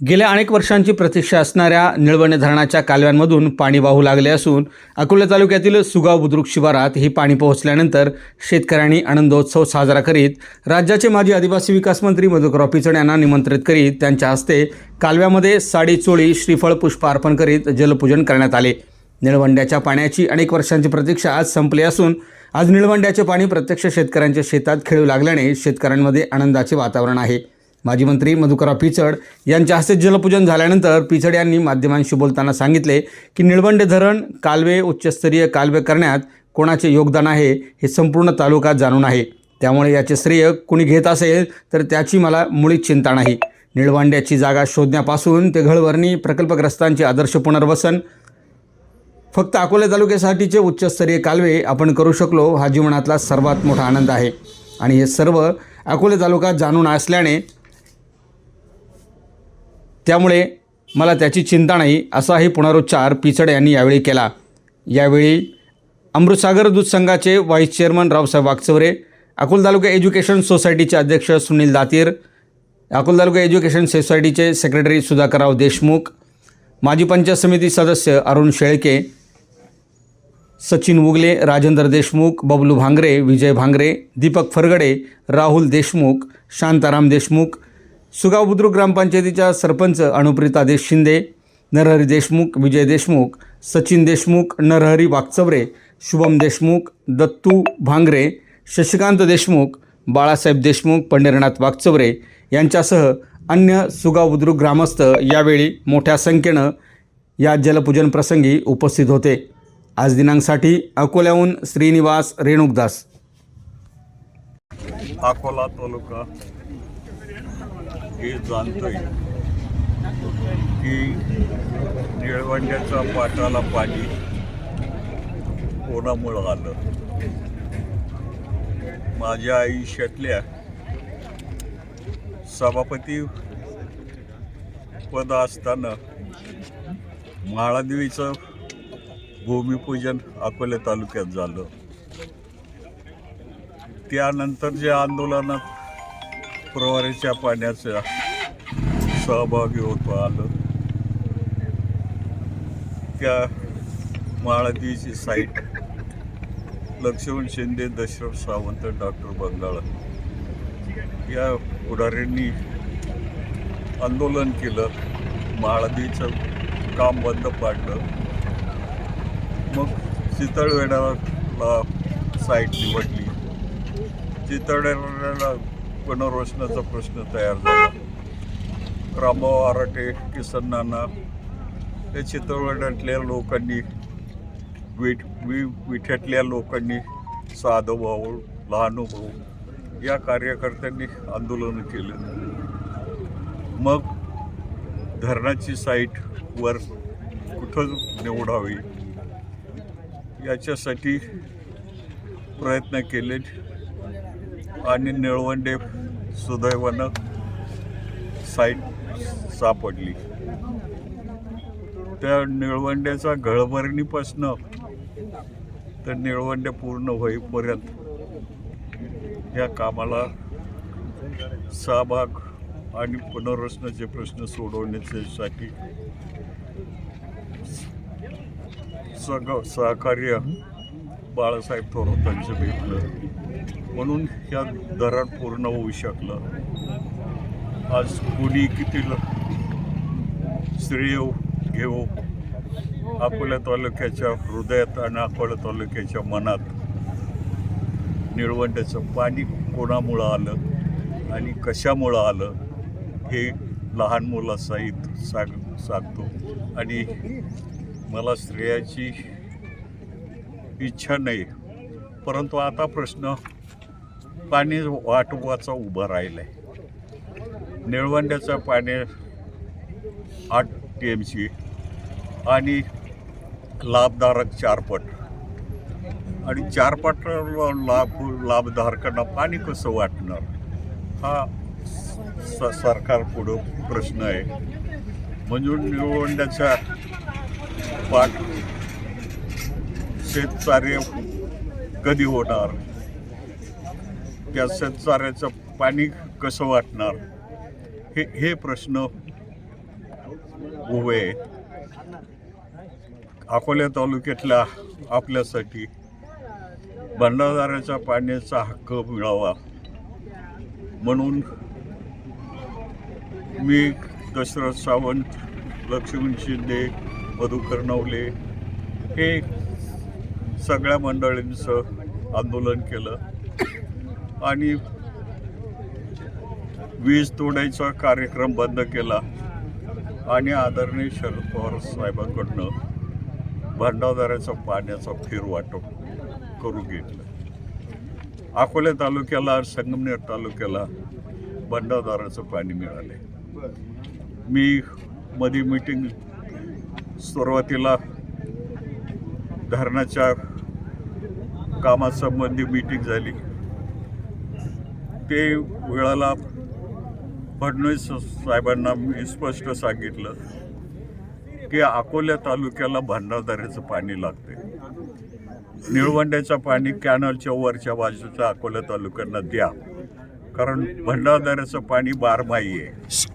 गेल्या अनेक वर्षांची प्रतीक्षा असणाऱ्या निळवणे धरणाच्या कालव्यांमधून पाणी वाहू लागले असून अकोला तालुक्यातील सुगाव बुद्रुक शिवारात ही पाणी पोहोचल्यानंतर शेतकऱ्यांनी आनंदोत्सव साजरा करीत राज्याचे माजी आदिवासी विकास मंत्री मधुकराव पिचड यांना निमंत्रित करीत त्यांच्या हस्ते कालव्यामध्ये साडी चोळी श्रीफळ पुष्प अर्पण करीत जलपूजन करण्यात आले. निळवंड्याच्या पाण्याची अनेक वर्षांची प्रतीक्षा आज संपली असून आज निळवंड्याचे पाणी प्रत्यक्ष शेतकऱ्यांच्या शेतात खेळू लागल्याने शेतकऱ्यांमध्ये आनंदाचे वातावरण आहे. माजी मंत्री मधुकरराव पिचड यांच्या हस्ते जलपूजन झाल्यानंतर पिचड यांनी माध्यमांशी बोलताना सांगितले की निळवंडे धरण कालवे उच्चस्तरीय कालवे करण्यात कोणाचे योगदान आहे हे संपूर्ण तालुका जाणून आहे. त्यामुळे याचे श्रेय कुणी घेत असेल तर त्याची मला मुळीच चिंता नाही. निळवंड्याची जागा शोधण्यापासून ते घळवरणी प्रकल्पग्रस्तांचे आदर्श पुनर्वसन फक्त अकोले तालुक्यासाठीचे उच्चस्तरीय कालवे आपण करू शकलो हा जीवनातला सर्वात मोठा आनंद आहे. आणि हे सर्व अकोले तालुका जाणून असल्याने त्यामुळे मला त्याची चिंता नाही असाही पुनरुच्चार पिचड यांनी यावेळी केला. यावेळी अमृतसागर दूध संघाचे vice chairman Raosaheb Wagchaware Akole taluka education सोसायटीचे अध्यक्ष सुनील दातीर अकोल तालुका एज्युकेशन सोसायटीचे सेक्रेटरी सुधाकरराव देशमुख माजी पंचायत समिती सदस्य अरुण शेळके सचिन उगले राजेंद्र देशमुख बबलू भांगरे विजय भांगरे दीपक फरगडे राहुल देशमुख शांताराम देशमुख सुगाव बुद्रुक ग्रामपंचायतीच्या सरपंच अनुप्रिता देश शिंदे नरहरी देशमुख विजय देशमुख सचिन देशमुख नरहरी वागचवरे शुभम देशमुख दत्तू भांगरे शशिकांत देशमुख बाळासाहेब देशमुख पंढरीनाथ वागचवरे यांच्यासह अन्य सुगाव बुद्रुक ग्रामस्थ यावेळी मोठ्या संख्येनं या जलपूजन प्रसंगी उपस्थित होते. आज दिनांकसाठी अकोल्याहून श्रीनिवास रेणुकदास. अकोला तालुका हे जाणतोय की निळवंड्याच्या पाटाला पाणी कोणामुळं आलं? माझ्या आयुष्यातल्या सभापती पद असताना माळादेवीचं भूमिपूजन अकोले तालुक्यात झालं. त्यानंतर जे आंदोलनात प्रवारीच्या पाण्याचा सहभागी होतो आलं. त्या माळदीची साईट लक्ष्मण शिंदे दशरथ सावंत डॉक्टर बंगाळ या पुढाऱ्यांनी आंदोलन केलं. माळदीचं काम बंद पाडलं. मग चितळवेडाला साईट निवडली. चितळवेडाला पुनर्वसनाचा प्रश्न तयार झाला. रामभाऊ आराटे किसन नाना या चित्रपटातल्या लोकांनी विठ वि विठ्यातल्या लोकांनी साधं भाऊ लहान भाऊ या कार्यकर्त्यांनी आंदोलन केलं. मग धरणाची साईटवर कुठं निवडावी? याच्यासाठी प्रयत्न केले आणि निळवंडे सुदैवानं साईट सापडली. त्या निळवंड्याचा घळभरणीपासनं तर निळवंडे पूर्ण होईपर्यंत या कामाला सहभाग आणि पुनर्रचनाचे प्रश्न सोडवण्याच्यासाठी सग सहकार्य बाळासाहेब थोरातांचं भेटलं. म्हणून ह्या धरण पूर्ण होऊ शकलं. आज कुणी किती ल- घेऊ अकोला तालुक्याच्या हृदयात आणि अकोला तालुक्याच्या मनात निळवंड्याचं पाणी कोणामुळं आलं आणि कशामुळं आलं हे लहान मुलासहित सांग सांगतो. आणि मला स्त्रियाची इच्छा नाही. परंतु आता प्रश्न पाणी वाटवाचा उभा राहिला आहे निळवंड्याचं पाणी आठ टी एम सी आणि लाभधारक चारपट आणि चारपट लाभ लाभधारकांना पाणी कसं वाटणार? हा स सरकारपुढं प्रश्न आहे. म्हणून निळवंड्याचा पाठ शेतकार्य कधी होणार? त्या शेतचाऱ्याचं पाणी कसं वाटणार? हे हे प्रश्न उभे आहेत. अकोल्या तालुक्यातल्या आपल्यासाठी भंडारदाराच्या पाण्याचा हक्क मिळावा म्हणून मी दशरथ सावंत लक्ष्मण शिंदे मधुकर नवले हे सगळ्या मंडळींचं आंदोलन केलं. आणि वीज तोडायचा कार्यक्रम बंद केला. आणि आदरणीय शरद पवार साहेबांकडनं भंडारदाराचा पाण्याचा फेरवाटप करून घेतलं. अकोले तालुक्याला संगमनेर तालुक्याला भंडारदाराचं पाणी मिळाले. मी मध्ये मीटिंग सुरुवातीला धरणाच्या कामासंबंधी मीटिंग झाली. ते वेळाला फडणवीस साहेबांना मी स्पष्ट सांगितलं की अकोल्या तालुक्याला भंडारदऱ्याचं पाणी लागते निळवंड्याचं पाणी कॅनलच्या वरच्या बाजूच्या अकोल्या तालुक्यांना द्या. कारण भंडारदऱ्याचं पाणी बारमाही आहे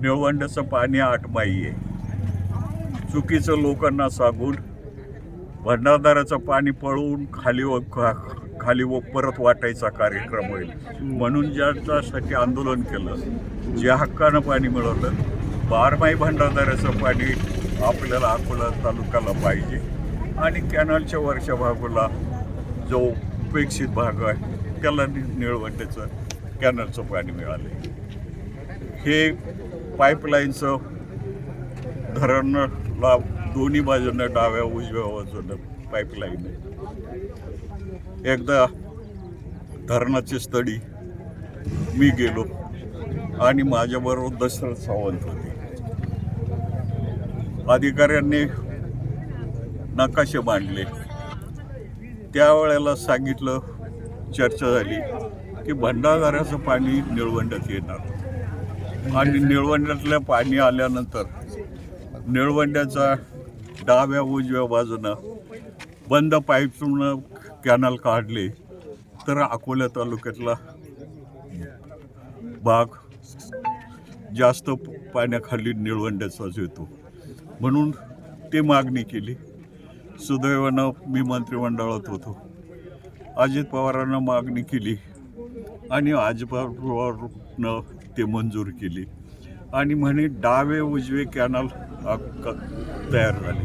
निळवंड्याचं पाणी आठमाही आहे चुकीचं लोकांना सांगून भंडारदाराचं पाणी पळवून खाली खा- खाली व परत वाटायचा कार्यक्रम होईल. म्हणून ज्याच्यासाठी आंदोलन केलं ज्या हक्कानं पाणी मिळवलं बारमाही भंडारदाराचं पाणी आपल्याला अकोला तालुक्याला पाहिजे. आणि कॅनलच्या वरच्या भागाला जो उपेक्षित भाग आहे त्याला नि- निळवंड्याचं कॅनलचं पाणी मिळाले. हे पाईपलाईनचं धरणला दोन्ही बाजूनं डाव्या उजव्या बाजूनं पाईपलाईन आहे. एकदा धरणाची स्थळी मी गेलो आणि माझ्याबरोबर दशरथ सावंत होते. अधिकाऱ्यांनी नकाशे मांडले. त्यावेळेला सांगितलं चर्चा झाली की भंडारदाराचं पाणी निळवंड्यात येणार. आणि निळवंड्यातलं पाणी आल्यानंतर निळवंड्याचा डाव्या उजव्या बाजूनं बंद पाईपतून कॅनल काढले तर अकोल्या तालुक्यातला भाग जास्त पाण्याखाली निळवंड्याचाच येतो म्हणून ते मागणी केली. सुदैवानं मी मंत्रिमंडळात होतो. अजित पवारांना मागणी केली आणि अजित पवारनं ते मंजूर केली. आणि म्हणे डावे उजवे कॅनल तयार झाले.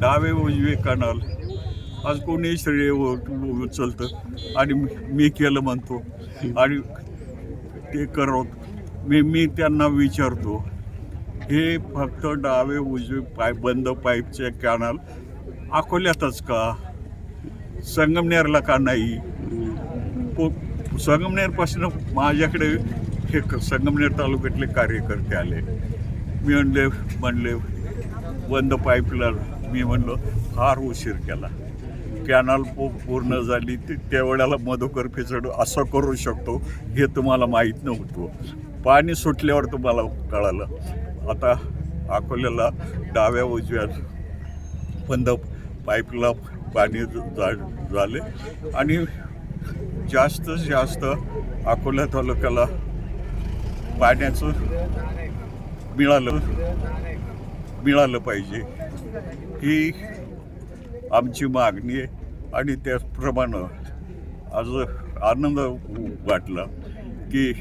डावे उजवे कॅनल आज कोणी श्रेय उचलतं. आणि मी- केलं म्हणतो. आणि ते करत मी मी त्यांना विचारतो. हे फक्त डावे उजवे पाईप बंद पाईपचे कॅनल अकोल्यातच का? संगमनेरला का नाही? पो- संगमनेरपासून माझ्याकडे हे संगमनेर तालुक्यातले कार्यकर्ते आले. मी म्हणले म्हणले बंद पाईपला मी म्हणलो फार उशीर केला. कॅनल पूर्ण झाली ती त्यावेळेला मधुकर फिसड असं करू शकतो हे तुम्हाला माहीत नव्हतं. पाणी सुटल्यावर तुम्हाला कळालं. आता अकोल्याला डाव्या उजव्या बंद पाईपला पाणी जा झाले. आणि जास्त जास्त अकोला तालुक्याला पाण्याचं मिळालं मिळालं पाहिजे. ही आमची मागणी आहे. आणि त्याचप्रमाणे आज आनंद वाटला की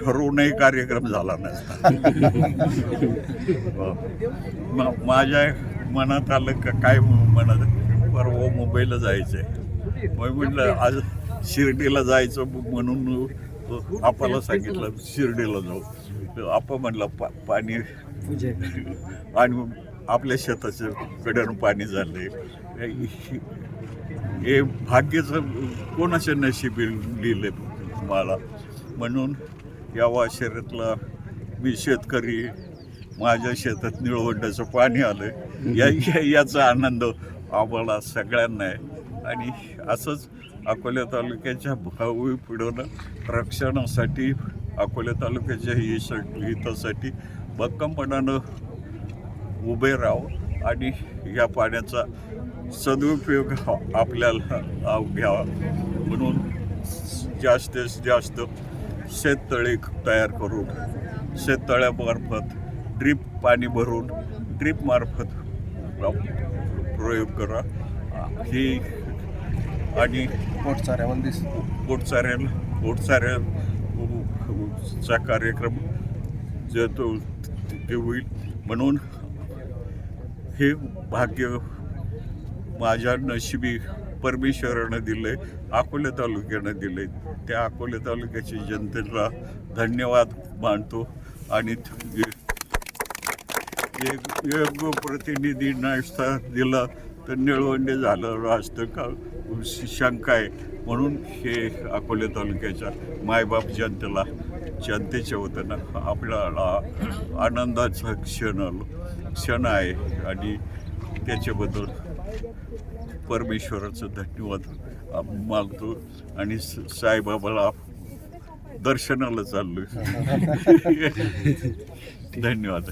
ठरवूनही कार्यक्रम झाला नसता. माझ्या मनात आलं का काय म्हणत परवा मुंबईला जायचं आहे मग म्हटलं आज शिर्डीला जायचं म्हणून आपल्याला सांगितलं शिर्डीला जाऊ. आपण म्हणलं पा पाणी आणि आपल्या शेताचं कड्यानं पाणी झालंय हे भाग्याचं कोणाच्या नशिबी लिहिले मला म्हणून या वाशेरातला मी शेतकरी माझ्या शेतात निळवंड्याचं पाणी आलं या या- याचा आनंद आम्हाला सगळ्यांना आहे. आणि असंच अकोल्या तालुक्याच्या भावी पिढीनं रक्षणासाठी अकोल्या तालुक्याच्या हिश हितासाठी भक्कमपणानं उभे राहावं आणि या पाण्याचा सदुपयोग आपल्याला घ्यावा. म्हणून जास्तीत जास्त शेततळे तयार करून शेततळ्यामार्फत ड्रीप पाणी भरून ड्रीपमार्फत प्रयोग करा. ही आणि पोटचाऱ्यामध्ये पोटचाऱ्याला पोटचाऱ्या चा कार्यक्रम जे तो ते होईल. म्हणून हे भाग्य माझ्या नशिबी परमेश्वरानं दिले अकोले तालुक्यानं दिले त्या अकोले तालुक्याच्या जनतेला धन्यवाद मानतो आणि एक योग्य प्रतिनिधी नाश्ता दिला तर निळवंडे झालं असतं का शंका आहे. म्हणून हे अकोले तालुक्याच्या मायबाप जनतेला जनतेच्या वतीनं आपल्याला आनंदाचा क्षण आलो क्षण आहे आणि त्याच्याबद्दल परमेश्वराचं धन्यवाद मागतो आणि स- साईबाबाला दर्शनाला चाललो धन्यवाद.